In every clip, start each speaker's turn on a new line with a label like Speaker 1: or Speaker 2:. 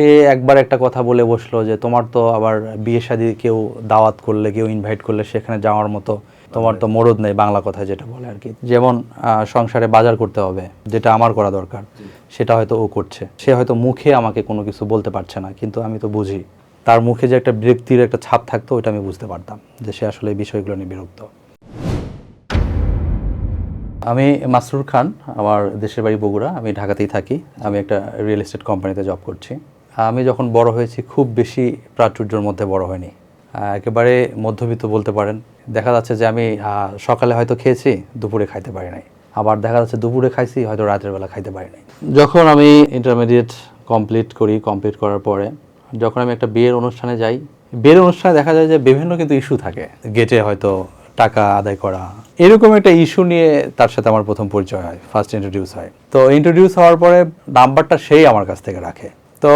Speaker 1: সে একবার একটা কথা বলে বসল যে, তোমার তো আবার বিয়ে শাদী কেউ দাওয়াত করলে, কেউ ইনভাইট করলে সেখানে যাওয়ার মতো তোমার তো মরদ নেই বাংলা কথায় যেটা বলে আর কি। যেমন সংসারে বাজার করতে হবে, যেটা আমার করা দরকার, সেটা হয়তো ও করছে। সে হয়তো মুখে আমাকে কোনো কিছু বলতে পারছে না, কিন্তু আমি তো বুঝি। তার মুখে যে একটা বিরক্তির একটা ছাপ থাকতো ওটা আমি বুঝতে পারতাম যে সে আসলে এই বিষয়গুলো নিয়ে বিরক্ত। আমি মাসরুর খান, আমার দেশের বাড়ি বগুড়া, আমি ঢাকাতেই থাকি। আমি একটা রিয়েল এস্টেট কোম্পানিতে জব করছি। আমি যখন বড় হয়েছি, খুব বেশি প্রাচুর্যের মধ্যে বড় হয়নি। একেবারে মধ্যবিত্ত বলতে পারেন। দেখা যাচ্ছে যে আমি সকালে হয়তো খেয়েছি, দুপুরে খাইতে পারি নাই। আবার দেখা যাচ্ছে দুপুরে খাইছি, হয়তো রাতের বেলা খাইতে পারি নাই। যখন আমি ইন্টারমিডিয়েট কমপ্লিট করি কমপ্লিট করার পরে, যখন আমি একটা বিয়ের অনুষ্ঠানে যাই, বিয়ের অনুষ্ঠানে দেখা যায় যে বিভিন্ন কিন্তু ইস্যু থাকে। গেটে হয়তো টাকা আদায় করা, এরকম একটা ইস্যু নিয়ে তার সাথে আমার প্রথম পরিচয় হয় ফার্স্ট ইন্ট্রোডিউস হয়। তো ইন্ট্রোডিউস হওয়ার পরে নাম্বারটা সেই আমার কাছ থেকে রাখে। তো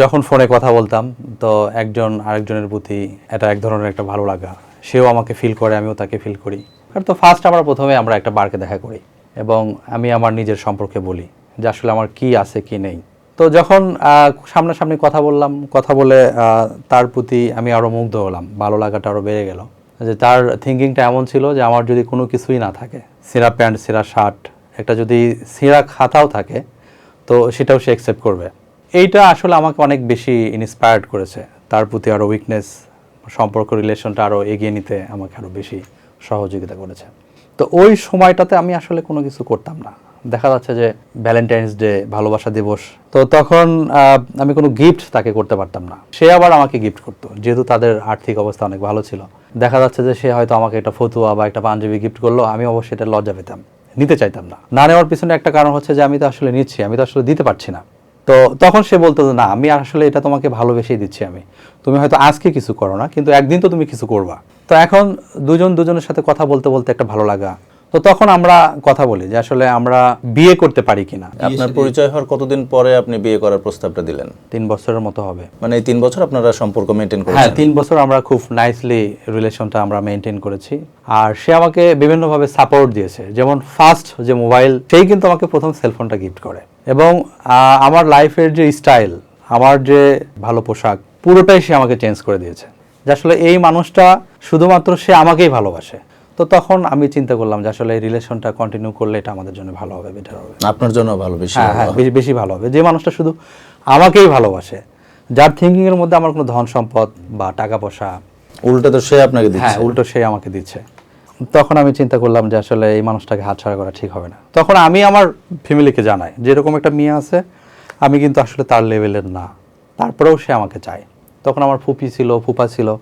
Speaker 1: যখন ফোনে কথা বলতাম, তো একজন আরেকজনের প্রতি এটা এক ধরনের একটা ভালো লাগা। সেও আমাকে ফিল করে, আমিও তাকে ফিল করি। আর তো ফার্স্ট আমরা প্রথমে আমরা একটা বারকে দেখা করি এবং আমি আমার নিজের সম্পর্কে বলি যে আসলে আমার কি আছে, কি নেই। তো যখন সামনাসামনি কথা বললাম, কথা বলে তার প্রতি আমি আরও মুগ্ধ হলাম, ভালো লাগাটা আরও বেড়ে গেল। যে তার থিঙ্কিংটা এমন ছিল যে আমার যদি কোনো কিছুই না থাকে, সিরা প্যান্ট, সিরা শার্ট, একটা যদি সিরা খাতাও থাকে, তো সেটাও সে অ্যাকসেপ্ট করবে। এইটা আসলে আমাকে অনেক বেশি ইন্সপায়ার্ড করেছে। তার প্রতি আরও উইকনেস সম্পর্ক রিলেশনটা আরও এগিয়ে নিতে আমাকে আরও বেশি সহযোগিতা করেছে। তো ওই সময়টাতে আমি আসলে কোনো কিছু করতাম না। দেখা যাচ্ছে যে ভ্যালেন্টাইন্স ডে ভালোবাসা দিবস, তো তখন আমি কোনো গিফট তাকে করতে পারতাম না। সে আবার আমাকে গিফট করতো, যেহেতু তাদের আর্থিক অবস্থা অনেক ভালো ছিল। দেখা যাচ্ছে যে সে হয়তো আমাকে একটা ফতুয়া বা একটা পাঞ্জাবি গিফট করল, আমি অবশ্যই এটা লজ্জা পেতাম, নিতে চাইতাম না। না নেওয়ার পিছনে একটা কারণ হচ্ছে যে আমি তো আসলে নিচ্ছি, আমি তো আসলে দিতে পারছি না। তো তখন সে বলতো না আমি আসলে এটা তোমাকে ভালোবেসেই দিচ্ছি আমি। তুমি হয়তো আজকে কিছু করো না কিন্তু একদিন তো তুমি কিছু করবা। তো এখন দুজন দুজনের সাথে কথা বলতে বলতে একটা ভালো লাগা। তো তখন আমরা কথা বলি যে আসলে আমরা বিয়ে করতে পারি কিনা?
Speaker 2: আপনার পরিচয় হওয়ার কতদিন পরে আপনি বিয়ে করার প্রস্তাবটা দিলেন?
Speaker 1: তিন বছরের মতো হবে।
Speaker 2: মানে এই তিন বছর আপনারা সম্পর্ক মেনটেন
Speaker 1: হ্যাঁ তিন বছর আমরা খুব নাইসলি রিলেশনটা আমরা মেনটেন করেছি। আর সে আমাকে বিভিন্নভাবে সাপোর্ট দিয়েছে। যেমন ফার্স্ট যে মোবাইল সেই কিন্তু আমাকে প্রথম সেলফোনটা গিফট করে। এবং আমার লাইফের যে স্টাইল আমার যে ভালো পোশাক পুরোটাই সে আমাকে চেঞ্জ করে দিয়েছে। যে আসলে এই মানুষটা শুধুমাত্র সে আমাকেই ভালোবাসে। তো তখন আমি চিন্তা করলাম যে আসলে এই রিলেশনটা কন্টিনিউ করলে এটা আমাদের জন্য ভালো হবে বেটার হবে।
Speaker 2: আপনার জন্য ভালো বেশি
Speaker 1: হ্যাঁ হ্যাঁ বেশি বেশি ভালো হবে। যে মানুষটা শুধু আমাকেই ভালোবাসে যার থিঙ্কিং এর মধ্যে আমার কোনো ধন সম্পদ বা টাকা পয়সা
Speaker 2: উল্টো তো সে আপনাকে
Speaker 1: হ্যাঁ
Speaker 2: দিচ্ছে।
Speaker 1: উল্টো সে আমাকে দিচ্ছে। তখন আমি চিন্তা করলাম যে আসলে এই মানুষটাকে হাতছাড়া করা ঠিক হবে না। তখন আমি আমার ফ্যামিলিকে জানাই যেরকম একটা মেয়ে আছে আমি কিন্তু আসলে তার লেভেলের না। তারপরেও সে আমাকে চায়। তখন আমার ফুপি ছিল ফুপা ছিল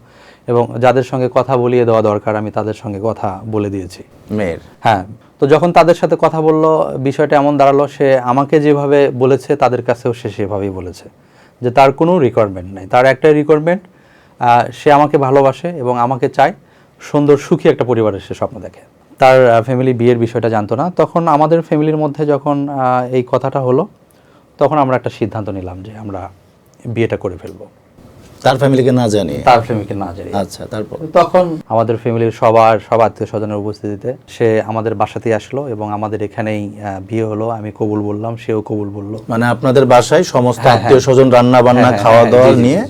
Speaker 1: এবং যাদের সঙ্গে কথা বলিয়ে দেওয়া দরকার আমি তাদের সঙ্গে কথা বলে দিয়েছি।
Speaker 2: মেয়ের?
Speaker 1: হ্যাঁ। তো যখন তাদের সাথে কথা বলল বিষয়টা এমন দাঁড়াল সে আমাকে যেভাবে বলেছে তাদের কাছেও সে সেভাবেই বলেছে। যে তার কোনো রিকোয়ারমেন্ট নেই। তার একটাই রিকোয়ারমেন্ট সে আমাকে ভালোবাসে এবং আমাকে চায়। সুন্দর সুখী একটা পরিবারের সে স্বপ্ন দেখে। তার ফ্যামিলি বিয়ের বিষয়টা জানতো না। তখন আমাদের ফ্যামিলির মধ্যে যখন এই কথাটা হলো তখন আমরা একটা সিদ্ধান্ত নিলাম যে আমরা বিয়েটা করে ফেলব।
Speaker 2: তার ফ্যামিলিকে না জানিয়ে?
Speaker 1: তার ফ্যামিলিকে না জানিয়ে।
Speaker 2: আচ্ছা তারপর?
Speaker 1: তখন আমাদের ফ্যামিলির সবার সব আত্মীয় স্বজনের উপস্থিতিতে সে আমাদের বাসাতেই আসলো এবং আমাদের এখানেই বিয়ে হলো। আমি কবুল বললাম সেও কবুল বলল।
Speaker 2: মানে আপনাদের বাসায় সমস্ত
Speaker 1: হ্যাঁ,
Speaker 2: আত্মীয় স্বজন রান্না বান্না
Speaker 1: হ্যাঁ, হ্যাঁ,
Speaker 2: খাওয়া
Speaker 1: হ্যাঁ,
Speaker 2: দাওয়া নিয়ে।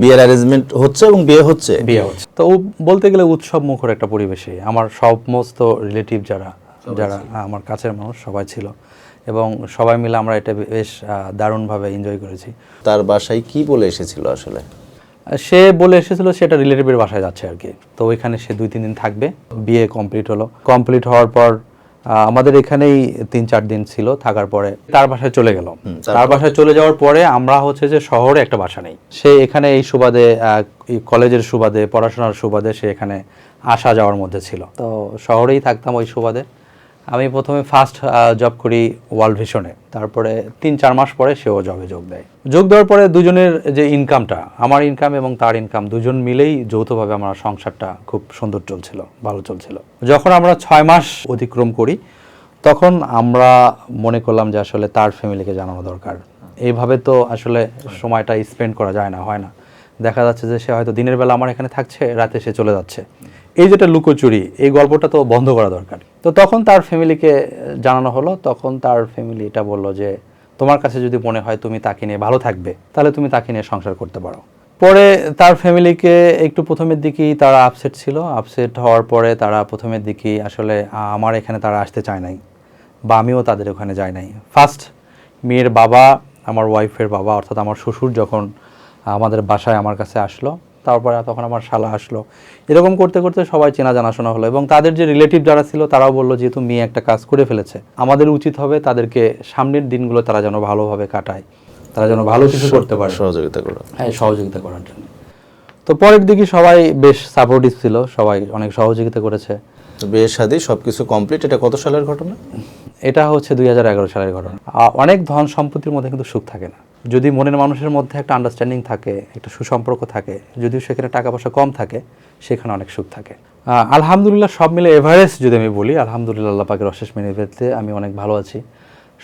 Speaker 2: বিয়ের অ্যারেঞ্জমেন্ট হচ্ছে এবং বিয়ে হচ্ছে।
Speaker 1: বিয়ে হচ্ছে। তো ও বলতে গেলে উৎসব মুখর একটা পরিবেশে। আমার সমস্ত রিলেটিভ যারা যারা আমার কাছের মানুষ সবাই ছিল। এবং সবাই মিলে আমরা এটা বেশ দারুণভাবে এনজয় করেছি।
Speaker 2: তার বাসায় কি বলে এসেছিল আসলে?
Speaker 1: সে বলে এসেছিল সেটা রিলেটিভের বাসায় যাচ্ছে আর কি। তো ওইখানে সে দুই তিন দিন থাকবে। বিয়ে কমপ্লিট হলো। কমপ্লিট হওয়ার পর আমাদের এখানেই তিন চার দিন ছিল থাকার পরে তার বাসায় চলে গেল। তার বাসায় চলে যাওয়ার পরে আমরা হচ্ছে যে শহরে একটা বাসা নেই। সে এখানে এই সুবাদে আহ, কলেজের সুবাদে পড়াশোনার সুবাদে সে এখানে আসা যাওয়ার মধ্যে ছিল। তো শহরেই থাকতাম ওই সুবাদে। আমি প্রথমে ফার্স্ট জব করি ওয়ার্ল্ড ভিশনে তারপরে তিন, চার মাস পরে সেও জবে যোগ দেয়। যোগ দেওয়ার পরে দুজনের যে ইনকামটা আমার ইনকাম এবং তার ইনকাম দুজন মিলেই যৌথভাবে আমার সংসারটা খুব সুন্দর চলছিল, ভালো চলছিল। যখন আমরা ছয় মাস অতিক্রম করি, তখন আমরা মনে করলাম যে আসলে তার ফ্যামিলিকে জানানো দরকার। এইভাবে তো আসলে সময়টা স্পেন্ড করা যায় না, হয় না। দেখা যাচ্ছে যে সে হয়তো দিনের বেলা আমার এখানে থাকছে, রাতে সে চলে যাচ্ছে। এই যেটা লুকোচুরি, এই গল্পটা তো বন্ধ করা দরকার। তো তখন তার ফ্যামিলিকে জানানো হলো, তখন তার ফ্যামিলি এটা বলল যে, তোমার কাছে যদি মনে হয় তুমি তাকে নিয়ে ভালো থাকবে, তাহলে তুমি তাকে নিয়ে সংসার করতে পারো। পরে তার ফ্যামিলিকে একটু প্রথমের দিকেই তারা আপসেট ছিল। আপসেট হওয়ার পরে তারা প্রথমের দিকেই আসলে আমার এখানে তারা আসতে চায় নাই বা আমিও তাদের ওখানে যাই নাই। ফার্স্ট মেয়ের বাবা, আমার ওয়াইফের বাবা, অর্থাৎ আমার শ্বশুর যখন আমাদের বাসায় আমার কাছে আসলো তারপরে তখন আমার শালা আসলো। এরকম করতে করতে সবাই চেনা জানাশোনা হলো এবং তাদের যে রিলেটিভ যারা ছিল তারাও বলল যেহেতু মেয়ে একটা কাজ করে ফেলেছে আমাদের উচিত হবে তাদেরকে সামনের দিনগুলো তারা যেন ভালোভাবে কাটায় তারা যেন ভালো কিছু করতে পারে।
Speaker 2: সহযোগিতা করো।
Speaker 1: হ্যাঁ সহযোগিতা করার জন্য। তো পরের দিকে সবাই বেশ সাপোর্টিভ ছিল সবাই অনেক সহযোগিতা করেছে।
Speaker 2: বিয়ে শাদী সবকিছু কমপ্লিট এটা কত সালের ঘটনা?
Speaker 1: এটা হচ্ছে দুই হাজার এগারো সালের ঘটনা। অনেক ধন সম্পত্তির মধ্যে কিন্তু সুখ থাকে না। যদি মনের মানুষের মধ্যে একটা আন্ডারস্ট্যান্ডিং থাকে, একটা সুসম্পর্ক থাকে, যদিও সেখানে টাকা পয়সা কম থাকে, সেখানে অনেক সুখ থাকে। আলহামদুলিল্লাহ সব মিলে এভারেস্ট যদি আমি বলি, আলহামদুলিল্লাহ আল্লাহ অশেষ মেনে আমি অনেক ভালো আছি।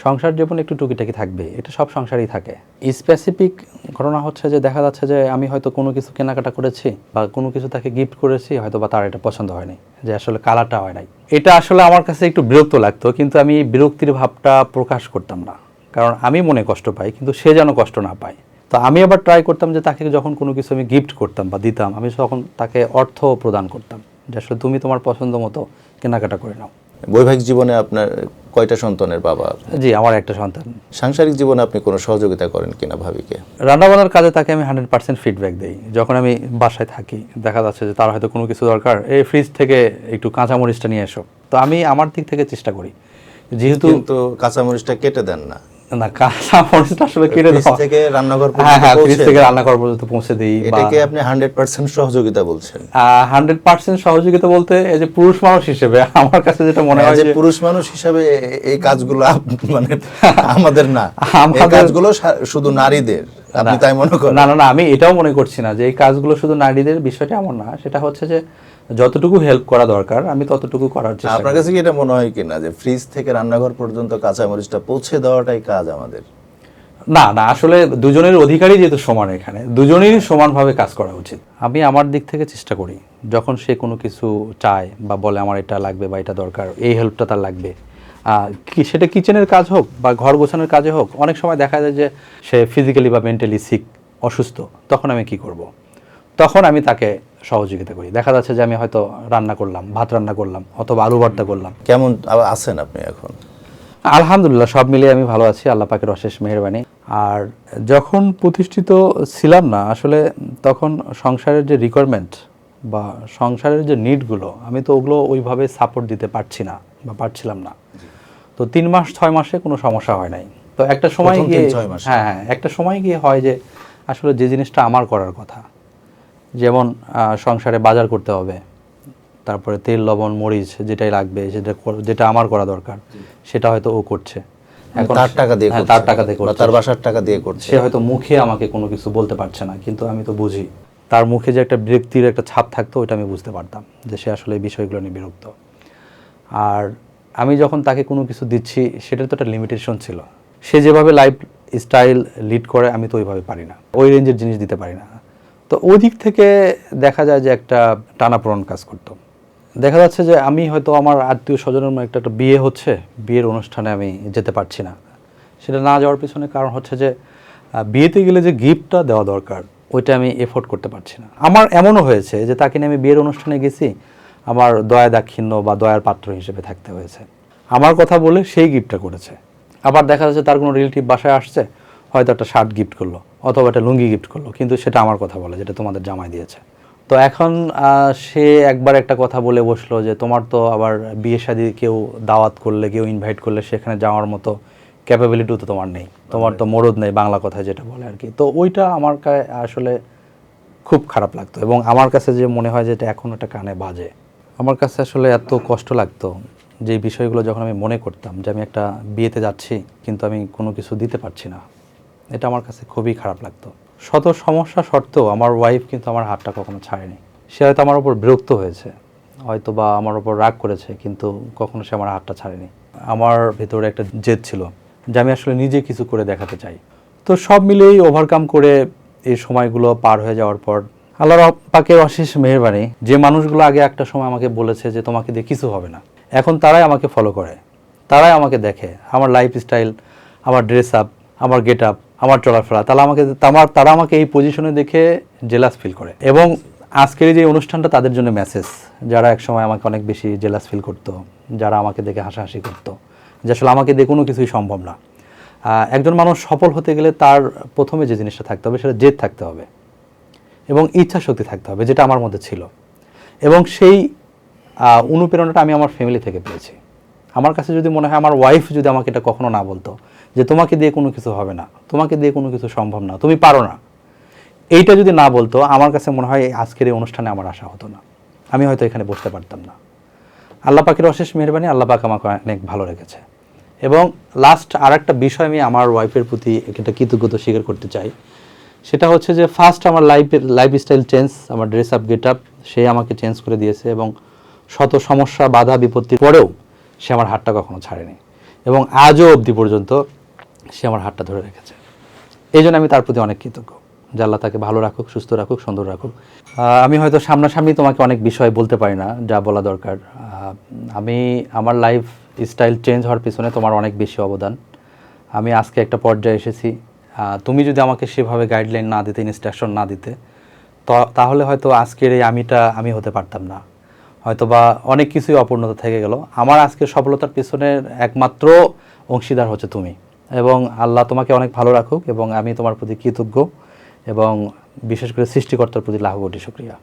Speaker 1: সংসার জীবন একটু টুকিটাকি থাকবে, এটা সব সংসারই থাকে। স্পেসিফিক ঘটনা হচ্ছে যে, দেখা যাচ্ছে যে, আমি হয়তো কোনো কিছু কেনাকাটা করেছি বা কোনো কিছু তাকে গিফট করেছি, হয়তো বা তার এটা পছন্দ হয়নি, যে আসলে কালারটা হয় নাই। এটা আসলে আমার কাছে একটু বিরক্ত লাগতো, কিন্তু আমি বিরক্তির ভাবটা প্রকাশ করতাম না। কারণ আমি মনে কষ্ট পাই কিন্তু সে যেন কষ্ট না পায়। তো আমি আবার ট্রাই করতাম যে তাকে যখন কোনো কিছু আমি গিফট করতাম বা দিতাম আমি তখন তাকে অর্থ প্রদান করতাম যে আসলে তুমি তোমার পছন্দ মতো কেনাকাটা করে নাও।
Speaker 2: বৈবাহিক জীবনে আপনার কয়টা সন্তানের বাবা
Speaker 1: জি আমার একটা সন্তান।
Speaker 2: সাংসারিক জীবনে আপনি কোনো সহযোগিতা করেন কিনা ভাবিকে?
Speaker 1: রান্নাবান্নার কাজে তাকে আমি হান্ড্রেড পার্সেন্ট ফিডব্যাক দিই। যখন আমি বাসায় থাকি দেখা যাচ্ছে যে তার হয়তো কোনো কিছু দরকার এই ফ্রিজ থেকে একটু কাঁচামরিচটা নিয়ে এসো। তো আমি আমার দিক থেকে চেষ্টা করি। যেহেতু
Speaker 2: কিন্তু কাঁচামরিচটা কেটে দেন না।
Speaker 1: না কাঁচামরিচটা আসলে কেটে দেওয়া।
Speaker 2: থেকে রান্নাঘর
Speaker 1: হ্যাঁ হ্যাঁ ফ্রিজ থেকে রান্নাঘর পর্যন্ত পৌঁছে দিই
Speaker 2: এটাকে আপনি হান্ড্রেড পার্সেন্ট সহযোগিতা বলছেন।
Speaker 1: হান্ড্রেড পার্সেন্ট সহযোগিতা বলতে এই যে পুরুষ মানুষ হিসেবে আমার কাছে যেটা মনে হয়
Speaker 2: যে
Speaker 1: যে
Speaker 2: পুরুষ মানুষ হিসাবে এই কাজগুলো মানে আমাদের না। এই কাজগুলো শুধু নারীদের আপনি তাই মনে করেন?
Speaker 1: না না না আমি এটাও মনে করছি না যে এই কাজগুলো শুধু নারীদের বিষয়টা এমন না সেটা হচ্ছে যে যতটুকু হেল্প করা দরকার আমি ততটুকু করার চেষ্টা
Speaker 2: আপনার কাছে কি এটা মনে হয় কিনা যে ফ্রিজ থেকে রান্নাঘর পর্যন্ত কাঁচামরিচটা পৌঁছে দেওয়াটাই কাজ আমাদের?
Speaker 1: না না আসলে দুজনের অধিকারই যেহেতু সমান এখানে দুজনেরই সমানভাবে কাজ করা উচিত। আমি আমার দিক থেকে চেষ্টা করি যখন সে কোনো কিছু চায় বা বলে আমার এটা লাগবে বা এটা দরকার এই হেল্পটা তার লাগবে। সেটা কিচেনের কাজ হোক বা ঘর গোছানোর কাজে হোক অনেক সময় দেখা যায় যে সে ফিজিক্যালি বা মেন্টালি সিক অসুস্থ তখন আমি কি করব। তখন আমি তাকে সহযোগিতা করি। দেখা যাচ্ছে যে আমি হয়তো রান্না করলাম ভাত রান্না করলাম অথবা আলু ভর্তা করলাম।
Speaker 2: কেমন আছেন আপনি এখন?
Speaker 1: আলহামদুলিল্লাহ সব মিলিয়ে আমি ভালো আছি আল্লাহ পাকের অশেষ মেহরবানি। আর যখন প্রতিষ্ঠিত ছিলাম না আসলে তখন সংসারের যে রিকোয়ারমেন্ট বা সংসারের যে নিডগুলো আমি তো ওগুলো ওইভাবে সাপোর্ট দিতে পারছি না বা পারছিলাম না। তো তিন মাস ছয় মাসে কোনো সমস্যা হয় নাই। তো একটা সময় গিয়ে। হ্যাঁ হ্যাঁ একটা সময় গিয়ে হয় যে আসলে যে জিনিসটা আমার করার কথা যেমন সংসারে বাজার করতে হবে তারপরে তেল লবণ মরিচ যেটাই লাগবে যেটা কর- যেটা আমার করা দরকার সেটা হয়তো ও করছে। এখন
Speaker 2: তার টাকা দিয়ে
Speaker 1: হ্যাঁ, তার টাকা দিয়ে করছে।
Speaker 2: তার বাসার টাকা দিয়ে করছে।
Speaker 1: সে হয়তো মুখে আমাকে কোনো কিছু বলতে পারছে না কিন্তু আমি তো বুঝি। তার মুখে যে একটা বিরক্তির একটা ছাপ থাকতো ওইটা আমি বুঝতে পারতাম যে সে আসলে এই বিষয়গুলো নিয়ে বিরক্ত। আর আমি যখন তাকে কোনো কিছু দিচ্ছি সেটার তো একটা লিমিটেশন ছিল। সে যেভাবে লাইফ স্টাইল লিড করে আমি তো ওইভাবে পারি না। ওই রেঞ্জের জিনিস দিতে পারি না। তো ওই দিক থেকে দেখা যায় যে একটা টানাপোড়ন কাজ করতো। দেখা যাচ্ছে যে আমি হয়তো আমার আত্মীয় স্বজনের মধ্যে একটা একটা বিয়ে হচ্ছে, বিয়ের অনুষ্ঠানে আমি যেতে পারছি না। সেটা না যাওয়ার পিছনে কারণ হচ্ছে যে বিয়েতে গেলে যে গিফটটা দেওয়া দরকার, ওইটা আমি এফোর্ড করতে পারছি না। আমার এমনও হয়েছে যে তাকে নিয়ে আমি বিয়ের অনুষ্ঠানে গেছি, আমার দয়া দাক্ষিণ্য বা দয়ার পাত্র হিসেবে থাকতে হয়েছে। আমার কথা বলে সেই গিফটটা করেছে। আবার দেখা যাচ্ছে তার কোনো রিলেটিভ বাসায় আসছে হয়তো একটা শার্ট গিফট করল, অথবা একটা লুঙ্গি গিফট করল, কিন্তু সেটা আমার কথা বলে, যেটা তোমাদের জামাই দিয়েছে। তো এখন সে একবার একটা কথা বলে বসল যে, তোমার তো আবার বিয়ে শাদী কেউ দাওয়াত করলে, কেউ ইনভাইট করলে, সেখানে যাওয়ার মতো ক্যাপাবিলিটিও তো তোমার নেই। তোমার তো মরদ নেই, বাংলা কথায় যেটা বলে আর কি। তো ওইটা আমার আসলে খুব খারাপ লাগতো এবং আমার কাছে যে মনে হয় যে, এটা এখন একটা কানে বাজে। আমার কাছে আসলে এত কষ্ট লাগতো যে বিষয়গুলো যখন আমি মনে করতাম যে, আমি একটা বিয়েতে যাচ্ছি, কিন্তু আমি কোনো কিছু দিতে পারছি না। এটা আমার কাছে খুবই খারাপ লাগতো। শত সমস্যা সত্ত্বেও আমার ওয়াইফ কিন্তু আমার হাতটা কখনো ছাড়েনি। সে হয়তো আমার উপর বিরক্ত হয়েছে হয়তো বা আমার উপর রাগ করেছে, কিন্তু কখনো সে আমার হাতটা ছাড়েনি। আমার ভেতরে একটা জেদ ছিল যে আমি আসলে নিজে কিছু করে দেখাতে চাই। তো সব মিলেই ওভারকাম করে এই সময়গুলো পার হয়ে যাওয়ার পর আল্লাহর পাকের অশেষ মেহরবানি, যে মানুষগুলো আগে একটা সময় আমাকে বলেছে যে তোমাকে দিয়ে কিছু হবে না, এখন তারাই আমাকে ফলো করে, তারাই আমাকে দেখে। আমার লাইফ স্টাইল আমার ড্রেস আপ আমার গেট আপ আমার চলাফেরা। তাহলে আমাকে আমার, তারা আমাকে এই পজিশনে দেখে জেলাস ফিল করে। এবং আজকের যে অনুষ্ঠানটা তাদের জন্য মেসেজ যারা একসময় আমাকে অনেক বেশি জেলাস ফিল করতো, যারা আমাকে দেখে হাসাহাসি করতো, যে আসলে আমাকে দিয়ে কোনো কিছুই সম্ভব না। একজন মানুষ সফল হতে গেলে তার প্রথমে যে জিনিসটা থাকতে হবে সেটা জেদ থাকতে হবে এবং ইচ্ছা শক্তি থাকতে হবে, যেটা আমার মধ্যে ছিল। এবং সেই অনুপ্রেরণাটা আমি আমার ফ্যামিলি থেকে পেয়েছি। আমার কাছে যদি মনে হয়, আমার ওয়াইফ যদি আমাকে এটা কখনো না বলতো, যে তোমাকে দিয়ে কোনো কিছু হবে না, তোমাকে দিয়ে কোনো কিছু সম্ভব না, তুমি পারো না, এইটা যদি না বলতো, আমার কাছে মনে হয় আজকের এই অনুষ্ঠানে আমার আশা হতো না। আমি হয়তো এখানে বসতে পারতাম না। আল্লাহ পাকের অশেষ মেহরবানি আল্লাহ পাক আমাকে অনেক ভালো রেখেছে। এবং লাস্ট আর একটা বিষয় আমি আমার ওয়াইফের প্রতি একটা কৃতজ্ঞতা স্বীকার করতে চাই। সেটা হচ্ছে যে ফার্স্ট আমার লাইফের লাইফস্টাইল চেঞ্জ আমার ড্রেস আপ গেট আপ সে আমাকে চেঞ্জ করে দিয়েছে এবং শত সমস্যা, বাধা, বিপত্তির পরেও সে আমার হাতটা কখনো ছাড়েনি। এবং আজও অবধি পর্যন্ত সে আমার হাতটা ধরে রেখেছে। এই জন্য আমি তার প্রতি অনেক কৃতজ্ঞ। যে তাকে ভালো রাখুক, সুস্থ রাখুক, সুন্দর রাখুক। আমি হয়তো সামনাসামনি তোমাকে অনেক বিষয় বলতে পারি না, যা বলা দরকার। আমি, আমার লাইফ স্টাইল চেঞ্জ হওয়ার পিছনে তোমার অনেক বেশি অবদান। আমি আজকে একটা পর্যায়ে এসেছি। তুমি যদি আমাকে সেভাবে গাইডলাইন না দিতে ইনস্ট্রাকশন না দিতে তাহলে হয়তো আজকের এই আমিটা আমি হতে পারতাম না। হয়তো বা অনেক কিছুই অপূর্ণতা থেকে গেল। আমার আজকে সফলতার পিছনের একমাত্র অংশীদার হচ্ছে তুমি এবং আল্লাহ তোমাকে অনেক ভালো রাখুক এবং আমি তোমার প্রতি কৃতজ্ঞ এবং বিশেষ করে সৃষ্টিকর্তার প্রতি লাখ কোটি শুক্রিয়া।